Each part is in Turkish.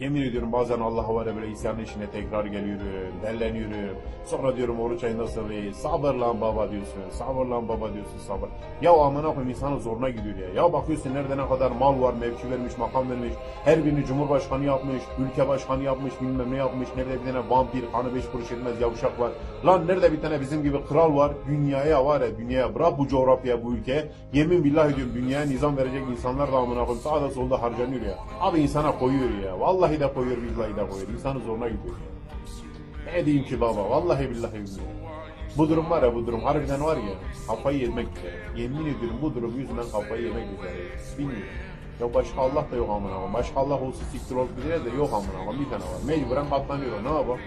Yemin ediyorum bazen Allah'a var ya böyle isyanın içine tekrar geliyorum, delleniyorum. Sonra diyorum oruç ayında sabır, sabır lan baba diyorsun, sabır lan baba diyorsun sabır. Ya amına koyayım insanın zoruna gidiyor ya. Ya bakıyorsun nerede ne kadar mal var, mevki vermiş, makam vermiş. Her birini cumhurbaşkanı yapmış, ülke başkanı yapmış, bilmem ne yapmış. Nerede bir tane vampir, kanı beş kuruş etmez yavşak var. Lan nerede bir tane bizim gibi kral var. Dünyaya var ya dünyaya bırak bu coğrafya, bu ülke. Yemin billahi diyorum dünyaya nizam verecek insanlar da amına koyayım sağda solda harcanıyor ya. Abi insana koyuyor ya. Vallahi de koyuyor, billahi de koyuyor. İnsanın zoruna gidiyor. Ne diyeyim ki baba? Vallahi billahi billahi. Bu durum var ya bu durum harbiden var ya kafayı yemek üzere. Yemin ediyorum bu durum yüzünden kafayı yemek üzere. Bilmiyorum. Ya başka Allah da yok amına koyayım. Başka Allah olsa siktir olup gider de yok amına koyayım. Bir tane var. Mecburen katlanıyor. Ne yapalım?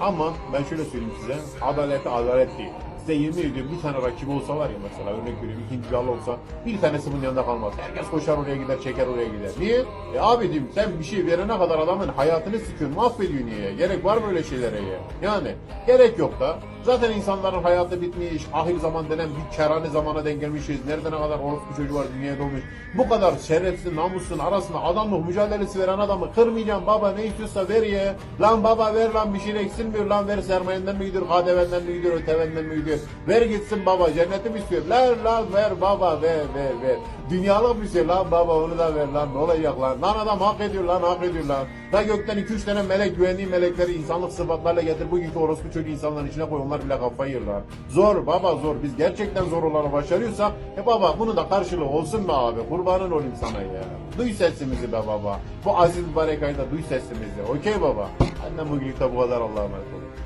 Ama ben şöyle söyleyeyim size. Adalete adalet değil. Size yemin ediyorum bir tane rakip olsa var ya mesela örnek veriyorum ikinci yal olsa bir tanesi bunun yanında kalmaz. Herkes koşar oraya gider çeker oraya gider. Niye? E abi diyeyim sen bir şey verene kadar adamın hayatını sıkıyorsun mahvediyorsun niye? Gerek var mı öyle şeylere ya? Yani gerek yok da. Zaten insanların hayatı bitmiş, ahir zaman denen bir kerane zamana denk gelmişiz. Nerede ne kadar orospu çocuğu var dünyaya dolmuş. Bu kadar şerefsiz, namussun arasında adamlık mücadelesi veren adamı kırmayacağım baba ne istiyorsa ver ya. Lan baba ver lan bir şey eksilmiyor lan ver sermayenden mi gidiyor, KDV'den mi gidiyor, ötevenden mi gidiyor. Ver gitsin baba cenneti istiyor? Lan lan ver baba ver ver ver. Dünyalık bir şey lan baba onu da ver lan ne olacak lan. Lan adam hak ediyor lan hak ediyor lan. Da gökten 2-3 tane melek güvenliği melekleri insanlık sıfatlarla getir bugünkü orospu çocuğu insanların içine koy onlar bile kafayı yerler. Zor baba zor biz gerçekten zor olanı başarıyorsak e baba bunu da karşılığı olsun be abi kurbanın olayım sana ya. Duy sesimizi be baba. Bu aziz mübarek ayda duy sesimizi. Okey baba. Annem bugünlük de bu kadar Allah'a emanet olun.